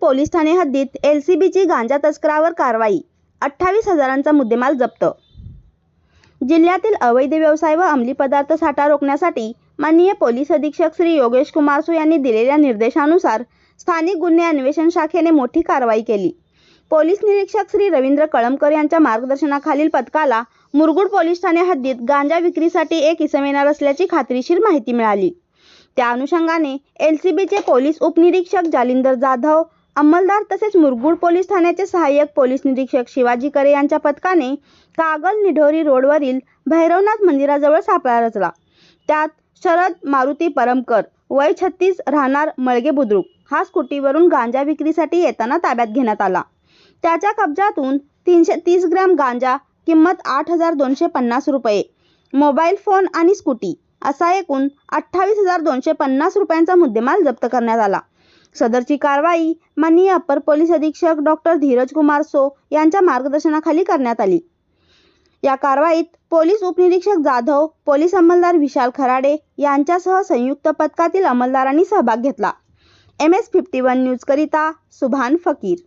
Police Thane हद्दीत एलसीबीची गांजा तस्करावर कारवाई. अठ्ठावीस हजारांचा मुद्देमाल जप्त. जिल्ह्यातील अवैध व्यवसाय व अंमली पदार्थ साठा रोखण्यासाठी माननीय पोलीस अधीक्षक श्री योगेश कुमार सु यांनी दिलेल्या निर्देशानुसार स्थानिक गुन्हे अन्वेषण शाखेने मोठी कारवाई केली. पोलीस निरीक्षक श्री रवींद्र कळमकर यांच्या मार्गदर्शनाखालील पथकाला मुरगुड पोलीस ठाणे हद्दीत गांजा विक्रीसाठी एक इसम येणार असल्याची खात्रीशीर माहिती मिळाली. त्या अनुषंगाने एलसीबीचे पोलीस उपनिरीक्षक जालिंदर जाधव अंमलदार तसेच मुरगुड पोलीस ठाण्याचे सहाय्यक पोलीस निरीक्षक शिवाजी करे यांच्या पथकाने कागल निढोरी रोडवरील भैरवनाथ मंदिराजवळ सापळा रचला. त्यात शरद मारुती परमकर वय छत्तीस राहणार मळगे बुद्रुक हा स्कूटीवरून गांजा विक्रीसाठी येताना ताब्यात घेण्यात आला. त्याच्या कब्जातून तीनशे तीस ग्रॅम गांजा किंमत आठ हजार दोनशे पन्नास रुपये मोबाईल फोन आणि स्कूटी असा एकूण अठ्ठावीस हजार दोनशे पन्नास रुपयांचा मुद्देमाल जप्त करण्यात आला. सदरची कारवाई माननीय अप्पर पोलीस अधीक्षक डॉक्टर धीरज कुमार सो यांच्या मार्गदर्शनाखाली करण्यात आली. या कारवाईत पोलीस उपनिरीक्षक जाधव पोलीस अंमलदार विशाल खराडे यांच्यासह संयुक्त पथकातील अंमलदारांनी सहभाग घेतला. एम एस फिफ्टी वन न्यूजकरिता सुभान फकीर.